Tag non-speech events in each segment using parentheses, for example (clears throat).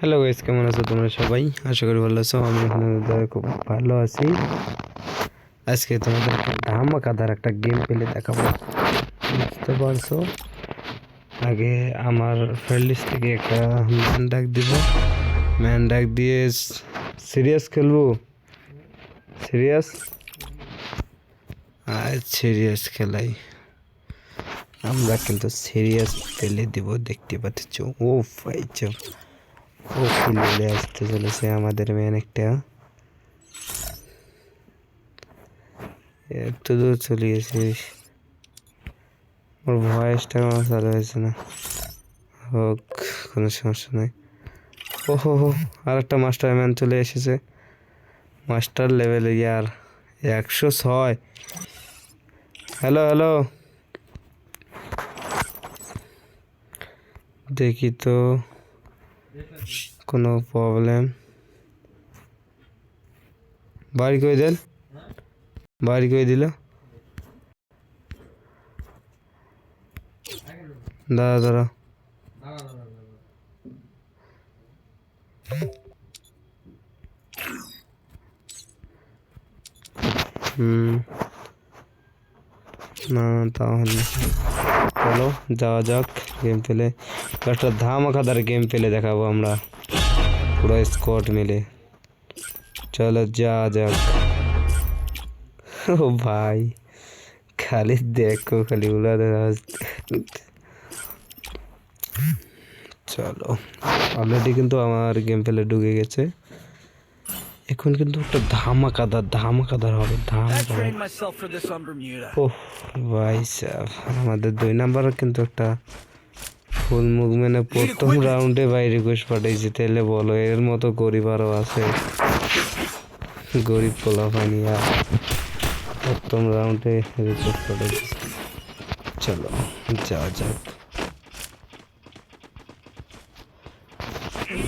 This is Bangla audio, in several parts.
হ্যালো গাইস কেমন আছো তোমরা সবাই? আশা করি ভালো আছো, আমি আপনাদের খুব ভালো আছি। আজকে তোমাদের ধামাকাদার একটা গেম পেলে দেখাবো। বুঝতে পারছ? আগে আমার ফ্রেন্ড লিস্ট থেকে একটা ম্যান ডাক দিব। ম্যান ডাক দিয়ে সিরিয়াস খেলব? সিরিয়াস আজ সিরিয়াস খেলাই। আমরা কিন্তু সিরিয়াস পেলে দিব, দেখতে পাচ্ছ? ও পাইছ ও আসতে চলেছে আমাদের মেন একটা। এত দূর চলে গেছিস। ওর ভয়েসটা আমার চালু হয়েছে না। হোক, কোনো সমস্যা নেই। ও হো হো আর একটা মাস্টার ম্যান চলে এসেছে মাস্টার লেভেলে ইয়ার একশো ছয়। হ্যালো হ্যালো দেখি তো। কোনো প্রবলেম বাড়ি করে দেন? বাড়ি করে দিল? দাদা দাঁড়া। হুম। না তাহলে চলো, যাওয়া যাক গেম পেলে একটা ধামাকাদার গেম পেলে দেখাবো আমরা। পুরো স্কোয়াড মিলে। চলো যাওয়া যাক। ও ভাই খালি দেখো খালি চলো। অলরেডি কিন্তু আমার গেম পেলে ঢুকে গেছে। এখন কিন্তু একটা ধামাকাদার ধামাকাদার হবে ধামাকাদার. ওহ ভাই সাহেব আমাদের দুই নাম্বার কিন্তু একটা ফুল মুভমেন্টে প্রথম রাউন্ডে ভাই রিকোয়েস্ট পাঠিয়েছি তাহলে বলো এর মতো গরিব আরও আছে। গরিব পোলা পানি আর প্রথম রাউন্ডে রিকোয়েস্ট পাঠিয়েছি চলো যাওয়া যাক।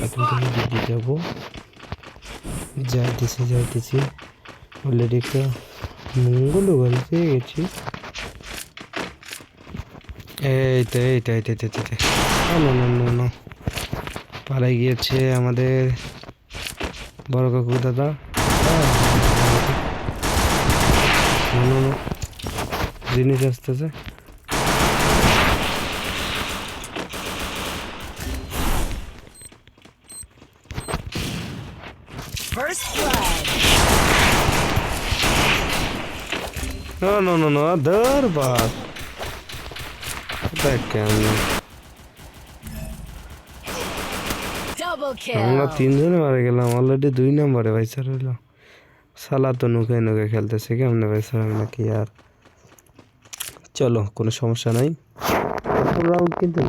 এখন থেকে দিদি যাব। যাইতেছি যাইতেছি। অলরেডি একটা মঙ্গল গেছি। এই তো এই তো এই তো এই তো, এই তো, এই তো। না না না না পালাই গিয়েছে আমাদের বড় কাকু দাদা। জিনিস আসতেছে blood. না না না না Double আমরা. তিনজনে মারা গেলাম অলরেডি দুই নম্বরে ভাই স্যার হইল সালা তো নুকে নুকে খেলতেছে কেমনে ভাই স্যার আমরা কি আর? চলো কোনো সমস্যা নাই। প্রথম রাউন্ড কিন্তু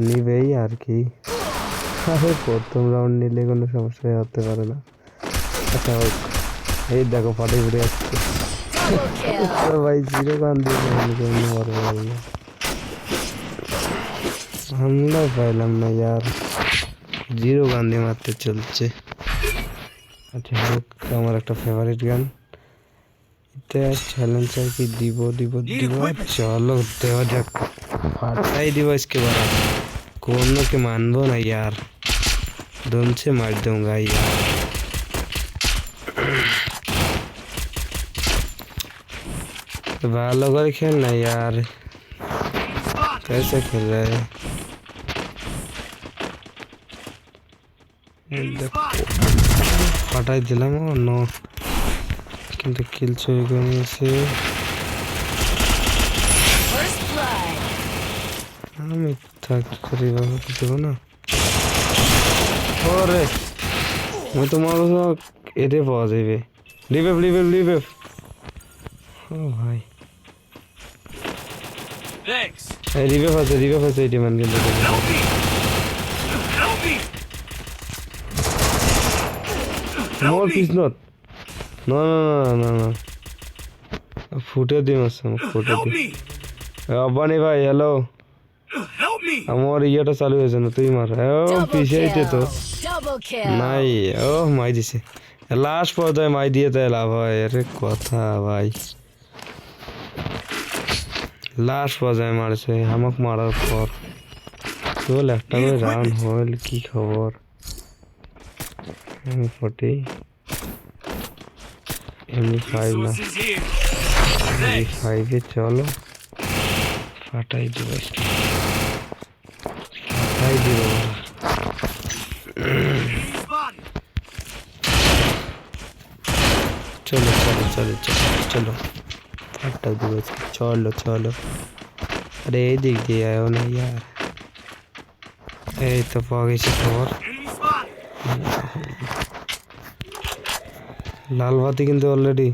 নিবেই আর কি। আরে প্রথম রাউন্ড নিলে কোনো সমস্যা হতে পারে না। আচ্ছা হোক এই দেখো ফাটে ঘুরে আসছে। (laughs) ভাই জিরো গান দিয়ে কেমনে মরে ভাই আমরা পাইলাম না ইয়ার জিরো গান দিয়ে মারতে চলছে আচ্ছা হোক আমার একটা ফেভারিট গান এটা চ্যালেঞ্জ আর কি দিব দিব দিব চলো দেওয়া যাক ফাটাই দিব इसके बारे কোনো কে মানবো না यार दम से मार दूंगा यार ভালো করে খেল না यार कैसे खेल रहा है ফাটাই দিলাম অন্য কিন্তু কিল First blood. আমি থাক করি বাবা দেবো না। ওরে আমি তোমার এতে পাওয়া যাবে লিভেভ লিভেভ লিভেভ ও ভাই। রিভেভ আছে রিভেভ আছে এই ডিমান্ড কিন্তু মোর পিস নট না না না না না ফুটে দিম ফুটে Help দিম! আব্বানি ভাই হ্যালো Help me! আমার ইয়েটা চালু হয়েছে না তুই মার। ও Double পিছিয়েতে তো. নাই ও মাই দিছে। লাস্ট পর্যায়ে মাই দিয়ে তাই লাভ হয় আরে কথা ভাই। লাস্ট পর্যায়ে মারছে আমাক মারার পর। কেবল একটা করে রাউন্ড হল কি খবর? এম ফোর্টি এমনি ফাইভ না। Resources here. এমনি Thanks. ফাইভে চলো। ফাটাই দিব ফাটাই দিব চলো চলো চলো চলো চলো। ফাটাই দিব চলো চলো। আরে এই দিক দিয়ে আয়ো না ইয়ার। এই তো পাওয়া গেছে খবর. লাল বাতি কিন্তু already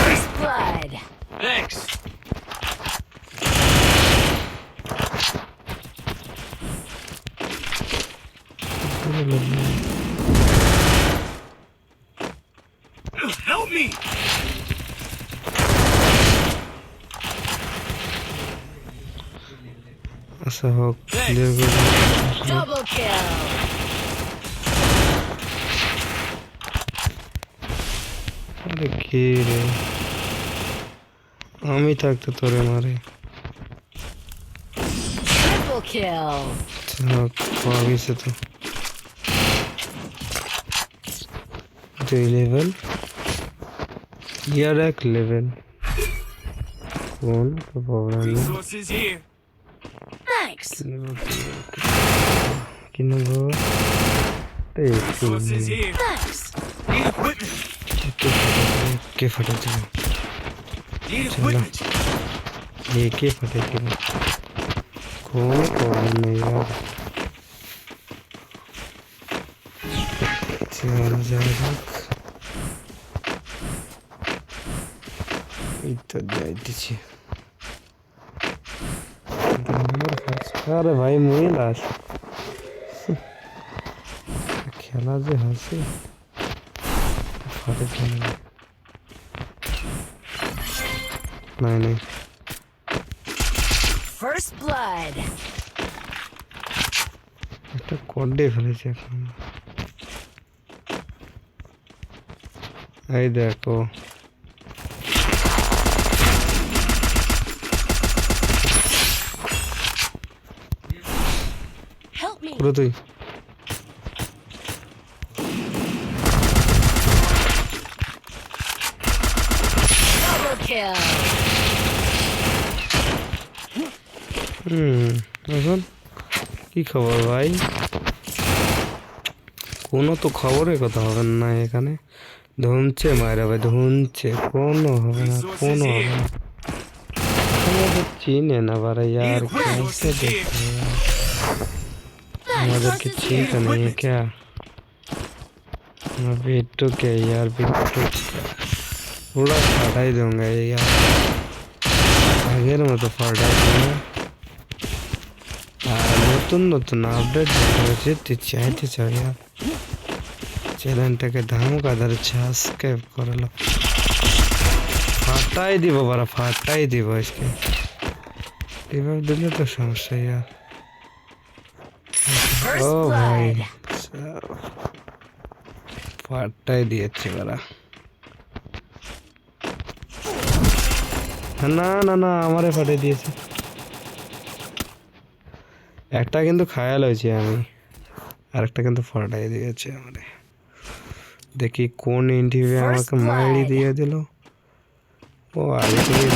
First blood. Thanks. Help me. আচ্ছা হোক clear করে দিই। Double kill. আরে কে রে আমি থাকতে তোরে মারে Triple kill. হোক পাওয়া গেছে তো দুই লেভেল ইয়ার এক লেভেল কোন তো প্রবলেম নেই Resources here. Thanks. Кинув його. Ти Thanks. Need equipment. Кефаль Need equipment. Не кефаль кинув. Кований я. Цього зараз. І тоді йдіть. ইত্যাদ যাই দিচ্ছি আরে ভাই মুই লাস খেলা যে হাসি ফাটে খেলা নাই নাই First blood. একটা কডে ফেলেছে এখন এই দেখো ওরে তুই এখন কি খবর ভাই? কোনো তো খবরের কথা হবে না এখানে। ধুনছে মায়েরা ভাই ধুনছে কোনো হবে না কোনো হবে না। চিনে না বারে ইয়ার देखते हैं यार আমাদেরকে চিনতে নেই क्या मैं बिट्टू के यार बिट्टू पूरा फाटाई दूंगा ये यार আগের মতো ফাটাই দেবো আর নতুন নতুন আপডেট যেতে চাইতে চাই আর চ্যানেলটাকে ধামুক আধার সাবস্ক্রাইব করলো ফাটাই দিব বারা ফাটাই দিব আজকে এভাবে দিলে তো সমস্যা ইয়ার First blood. ফাটাই দিয়েছে বারা না না না আমারে ফাটাই দিয়েছে। একটা কিন্তু খায়াল হয়েছে আমি আরেকটা কিন্তু ফাটাই দিয়েছে আমারে। দেখি কোন ইন্টারভিউ আমাকে মাইরি দিয়ে দিল। ও আগে থেকে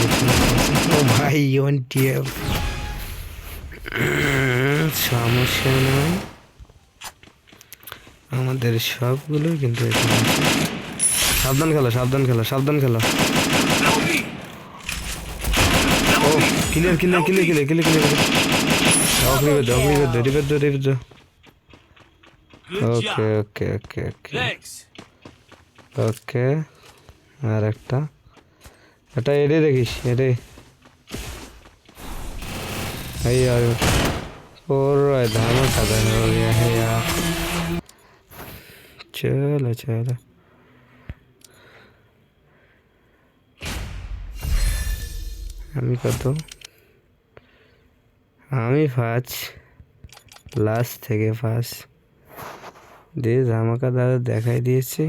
ও ভাই ওয়ান টিএফ (clears throat) সমস্যা নয় আমাদের সবগুলোই কিন্তু সাবধান খেলো সাবধান খেলো সাবধান খেলো. ও clear clear clear clear clear clear বেদ অগ্নি বেদ রিবেদ রিবেদ Good ওকে ওকে ওকে ওকে ওকে আর একটা। এটা এরে দেখিস এরে هيا يشور دامك هذا يا هيا چلا چلا আমি কত? আমি ফাঁচ লাস্ট থেকে ফাঁস দিয়ে ধামাকা দাদা দেখাই দিয়েছি।